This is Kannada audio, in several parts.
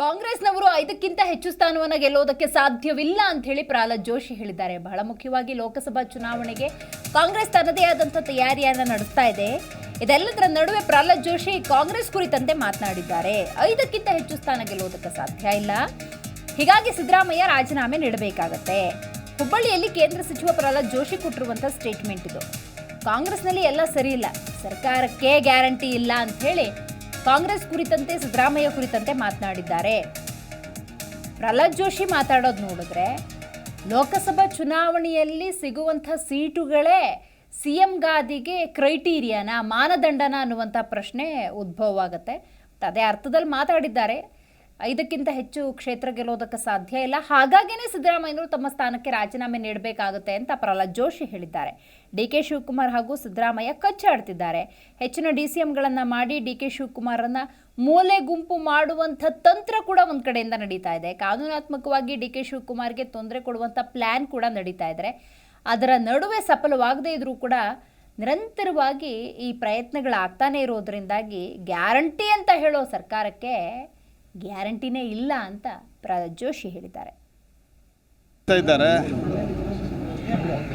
ಕಾಂಗ್ರೆಸ್ನವರು ಐದಕ್ಕಿಂತ ಹೆಚ್ಚು ಸ್ಥಾನವನ್ನು ಗೆಲ್ಲುವುದಕ್ಕೆ ಸಾಧ್ಯವಿಲ್ಲ ಅಂತ ಹೇಳಿ ಪ್ರಹ್ಲಾದ್ ಜೋಶಿ ಹೇಳಿದ್ದಾರೆ. ಬಹಳ ಮುಖ್ಯವಾಗಿ ಲೋಕಸಭಾ ಚುನಾವಣೆಗೆ ಕಾಂಗ್ರೆಸ್ ತನ್ನದೇ ಆದಂಥ ತಯಾರಿಯನ್ನು ನಡೆಸ್ತಾ ಇದೆ. ಇದೆಲ್ಲದರ ನಡುವೆ ಪ್ರಹ್ಲಾದ್ ಜೋಶಿ ಕಾಂಗ್ರೆಸ್ ಕುರಿತಂತೆ ಮಾತನಾಡಿದ್ದಾರೆ. ಐದಕ್ಕಿಂತ ಹೆಚ್ಚು ಸ್ಥಾನ ಗೆಲ್ಲೋದಕ್ಕೆ ಸಾಧ್ಯ ಇಲ್ಲ. ಹೀಗಾಗಿ ಸಿದ್ದರಾಮಯ್ಯ ರಾಜೀನಾಮೆ ನೀಡಬೇಕಾಗತ್ತೆ. ಹುಬ್ಬಳ್ಳಿಯಲ್ಲಿ ಕೇಂದ್ರ ಸಚಿವ ಪ್ರಹ್ಲಾದ್ ಜೋಶಿ ಕೊಟ್ಟಿರುವಂಥ ಸ್ಟೇಟ್ಮೆಂಟ್ ಇದು. ಕಾಂಗ್ರೆಸ್ನಲ್ಲಿ ಎಲ್ಲ ಸರಿ ಇಲ್ಲ. ಸರ್ಕಾರಕ್ಕೆ ಗ್ಯಾರಂಟಿ ಇಲ್ಲ ಅಂತ ಹೇಳಿ ಕಾಂಗ್ರೆಸ್ ಕುರಿತಂತೆ, ಸಿದ್ದರಾಮಯ್ಯ ಕುರಿತಂತೆ ಮಾತನಾಡಿದ್ದಾರೆ. ಪ್ರಹ್ಲಾದ್ ಜೋಶಿ ಮಾತಾಡೋದು ನೋಡಿದ್ರೆ, ಲೋಕಸಭಾ ಚುನಾವಣೆಯಲ್ಲಿ ಸಿಗುವಂಥ ಸೀಟುಗಳೇ ಸಿ ಎಂ ಗಾದಿಗೆ ಕ್ರೈಟೀರಿಯಾನ, ಮಾನದಂಡನ ಅನ್ನುವಂಥ ಪ್ರಶ್ನೆ ಉದ್ಭವವಾಗುತ್ತೆ. ಅದೇ ಅರ್ಥದಲ್ಲಿ ಮಾತಾಡಿದ್ದಾರೆ. ಐದಕ್ಕಿಂತ ಹೆಚ್ಚು ಕ್ಷೇತ್ರ ಗೆಲ್ಲೋದಕ್ಕೆ ಸಾಧ್ಯ ಇಲ್ಲ. ಹಾಗಾಗಿನೇ ಸಿದ್ದರಾಮಯ್ಯನವರು ತಮ್ಮ ಸ್ಥಾನಕ್ಕೆ ರಾಜೀನಾಮೆ ನೀಡಬೇಕಾಗುತ್ತೆ ಅಂತ ಪ್ರಹ್ಲಾದ್ ಜೋಶಿ ಹೇಳಿದ್ದಾರೆ. ಡಿ ಕೆ ಶಿವಕುಮಾರ್ ಹಾಗೂ ಸಿದ್ದರಾಮಯ್ಯ ಕಚ್ಚಾಡ್ತಿದ್ದಾರೆ. ಹೆಚ್ಚಿನ ಡಿ ಸಿ ಎಂಗಳನ್ನು ಮಾಡಿ ಡಿ ಕೆ ಶಿವಕುಮಾರನ್ನು ಮೂಲೆ ಗುಂಪು ಮಾಡುವಂಥ ತಂತ್ರ ಕೂಡ ಒಂದು ಕಡೆಯಿಂದ ನಡೀತಾ ಇದೆ. ಕಾನೂನಾತ್ಮಕವಾಗಿ ಡಿ ಕೆ ಶಿವಕುಮಾರ್ಗೆ ತೊಂದರೆ ಕೊಡುವಂಥ ಪ್ಲ್ಯಾನ್ ಕೂಡ ನಡೀತಾ ಇದ್ದಾರೆ ಅದರ ನಡುವೆ ಸಫಲವಾಗದೇ ಇದ್ದರೂ ಕೂಡ ನಿರಂತರವಾಗಿ ಈ ಪ್ರಯತ್ನಗಳಾಗ್ತಾನೆ ಇರೋದ್ರಿಂದಾಗಿ ಗ್ಯಾರಂಟಿ ಅಂತ ಹೇಳೋ ಸರ್ಕಾರಕ್ಕೆ ಗ್ಯಾರಂಟಿನೇ ಇಲ್ಲ ಅಂತ ಪ್ರಹ್ಲಾದ್ ಜೋಶಿ ಹೇಳಿದ್ದಾರೆ. ಇದ್ದಾರೆ.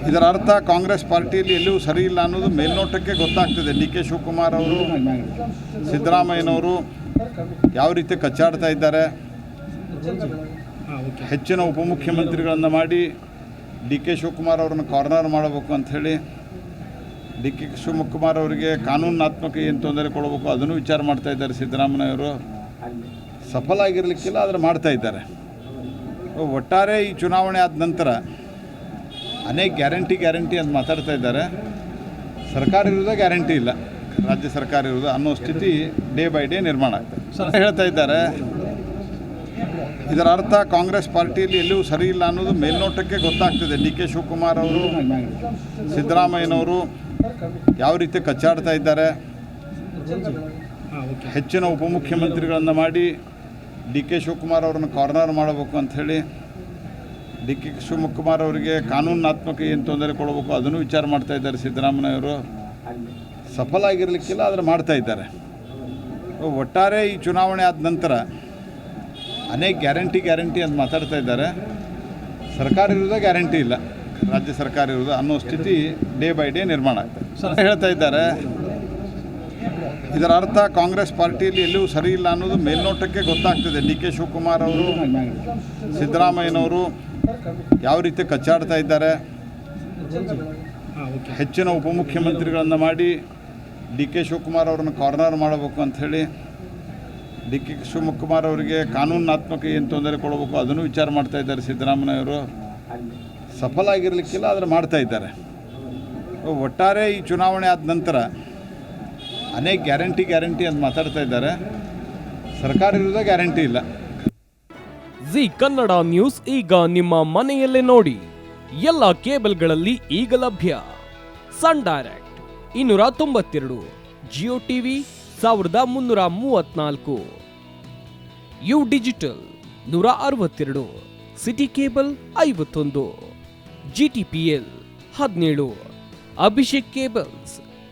ಇದರ ಅರ್ಥ ಕಾಂಗ್ರೆಸ್ ಪಾರ್ಟಿಯಲ್ಲಿ ಎಲ್ಲೂ ಸರಿ ಇಲ್ಲ ಅನ್ನೋದು ಮೇಲ್ನೋಟಕ್ಕೆ ಗೊತ್ತಾಗ್ತದೆ. ಡಿ ಕೆ ಶಿವಕುಮಾರ್ ಅವರು, ಸಿದ್ದರಾಮಯ್ಯನವರು ಯಾವ ರೀತಿ ಕಚ್ಚಾಡ್ತಾ ಇದ್ದಾರೆ? ಹೆಚ್ಚಿನ ಉಪಮುಖ್ಯಮಂತ್ರಿಗಳನ್ನು ಮಾಡಿ ಡಿ ಕೆ ಶಿವಕುಮಾರ್ ಅವರನ್ನು ಕಾರ್ನರ್ ಮಾಡಬೇಕು ಅಂಥೇಳಿ ಡಿ ಕೆ ಶಿವಕುಮಾರ್ ಅವರಿಗೆ ಕಾನೂನಾತ್ಮಕ ಏನು ತೊಂದರೆ ಕೊಡಬೇಕು ಅದನ್ನು ವಿಚಾರ ಮಾಡ್ತಾ ಇದ್ದಾರೆ ಸಿದ್ದರಾಮಯ್ಯವರು ಸಫಲ ಆಗಿರಲಿಕ್ಕಿಲ್ಲ ಆದರೆ ಮಾಡ್ತಾ ಇದ್ದಾರೆ. ಒಟ್ಟಾರೆ ಈ ಚುನಾವಣೆ ಆದ ನಂತರ ಅನೇಕ ಗ್ಯಾರಂಟಿ ಗ್ಯಾರಂಟಿ ಅಂತ ಮಾತಾಡ್ತಾ ಇದ್ದಾರೆ. ಸರ್ಕಾರ ಇರೋದೇ ಗ್ಯಾರಂಟಿ ಇಲ್ಲ. ರಾಜ್ಯ ಸರ್ಕಾರ ಇರೋದು ಅನ್ನೋ ಸ್ಥಿತಿ ಡೇ ಬೈ ಡೇ ನಿರ್ಮಾಣ ಆಗ್ತದೆ ಹೇಳ್ತಾ ಇದ್ದಾರೆ. ಇದರ ಅರ್ಥ ಕಾಂಗ್ರೆಸ್ ಪಾರ್ಟಿಯಲ್ಲಿ ಎಲ್ಲೂ ಸರಿ ಇಲ್ಲ ಅನ್ನೋದು ಮೇಲ್ನೋಟಕ್ಕೆ ಗೊತ್ತಾಗ್ತದೆ. ಡಿ ಕೆ ಶಿವಕುಮಾರ್ ಅವರು ಸಿದ್ದರಾಮಯ್ಯನವರು ಯಾವ ರೀತಿ ಕಚ್ಚಾಡ್ತಾ ಇದ್ದಾರೆ. ಹೆಚ್ಚಿನ ಉಪಮುಖ್ಯಮಂತ್ರಿಗಳನ್ನು ಮಾಡಿ ಡಿ ಕೆ ಶಿವಕುಮಾರ್ ಅವರನ್ನು ಕಾರ್ನರ್ ಮಾಡಬೇಕು ಅಂಥೇಳಿ ಡಿ ಕೆ ಶಿವಕುಮಾರ್ ಅವರಿಗೆ ಕಾನೂನಾತ್ಮಕ ಏನು ತೊಂದರೆ ಕೊಡಬೇಕು ಅದನ್ನು ವಿಚಾರ ಮಾಡ್ತಾ ಇದ್ದಾರೆ ಸಿದ್ದರಾಮಯ್ಯವರು. ಸಫಲ ಆಗಿರಲಿಕ್ಕಿಲ್ಲ, ಆದರೆ ಮಾಡ್ತಾ ಇದ್ದಾರೆ. ಒಟ್ಟಾರೆ ಈ ಚುನಾವಣೆ ಆದ ನಂತರ ಅನೇಕ ಗ್ಯಾರಂಟಿ ಗ್ಯಾರಂಟಿ ಅಂತ ಮಾತಾಡ್ತಾ ಇದ್ದಾರೆ. ಸರ್ಕಾರ ಇರೋದೇ ಗ್ಯಾರಂಟಿ ಇಲ್ಲ. ರಾಜ್ಯ ಸರ್ಕಾರ ಇರೋದು ಅನ್ನೋ ಸ್ಥಿತಿ ಡೇ ಬೈ ಡೇ ನಿರ್ಮಾಣ ಆಗ್ತದೆ ಹೇಳ್ತಾ ಇದ್ದಾರೆ. ಇದರ ಅರ್ಥ ಕಾಂಗ್ರೆಸ್ ಪಾರ್ಟಿಯಲ್ಲಿ ಎಲ್ಲೂ ಸರಿ ಇಲ್ಲ ಅನ್ನೋದು ಮೇಲ್ನೋಟಕ್ಕೆ ಗೊತ್ತಾಗ್ತದೆ. ಡಿ ಕೆ ಶಿವಕುಮಾರ್ ಅವರು, ಸಿದ್ದರಾಮಯ್ಯನವರು ಯಾವ ರೀತಿ ಕಚ್ಚಾಡ್ತಾ ಇದ್ದಾರೆ. ಹೆಚ್ಚಿನ ಉಪಮುಖ್ಯಮಂತ್ರಿಗಳನ್ನು ಮಾಡಿ ಡಿ ಕೆ ಶಿವಕುಮಾರ್ ಅವರನ್ನು ಕಾರ್ನರ್ ಮಾಡಬೇಕು ಅಂಥೇಳಿ ಡಿ ಕೆ ಶಿವಕುಮಾರ್ ಅವರಿಗೆ ಕಾನೂನಾತ್ಮಕ ಏನು ತೊಂದರೆ ಕೊಡಬೇಕು ಅದನ್ನು ವಿಚಾರ ಮಾಡ್ತಾ ಇದ್ದಾರೆ ಸಿದ್ದರಾಮಯ್ಯವರು ಸಫಲ ಆಗಿರಲಿಕ್ಕಿಲ್ಲ, ಆದರೆ ಮಾಡ್ತಾ ಇದ್ದಾರೆ. ಒಟ್ಟಾರೆ ಈ ಚುನಾವಣೆ ಆದ ನಂತರ ಅನೇಕ ಗ್ಯಾರಂಟಿ ಗ್ಯಾರಂಟಿ ಅಂತ ಮಾತಾಡ್ತಾ ಇದ್ದಾರೆ. ಸರ್ಕಾರ ಇರೋದೇ ಗ್ಯಾರಂಟಿ ಇಲ್ಲ. ಜಿ ಕನ್ನಡ ನ್ಯೂಸ್ ಈಗ ನಿಮ್ಮ ಮನೆಯಲ್ಲೇ ನೋಡಿ. ಎಲ್ಲ ಕೇಬಲ್ಗಳಲ್ಲಿ ಈಗ ಲಭ್ಯ. ಸನ್ ಡೈರೆಕ್ಟ್ ಇನ್ನೂರ ತೊಂಬತ್ತೆರಡು, ಜಿಯೋ ಟಿವಿ ಸಾವಿರದ ಮುನ್ನೂರ ಮೂವತ್ನಾಲ್ಕು ಯು ಡಿಜಿಟಲ್ ನೂರ ಅರವತ್ತೆರಡು, ಸಿಟಿ ಕೇಬಲ್ ಐವತ್ತೊಂದು ಜಿ ಟಿ ಪಿ ಎಲ್ ಹದಿನೇಳು, ಅಭಿಷೇಕ್ ಕೇಬಲ್ಸ್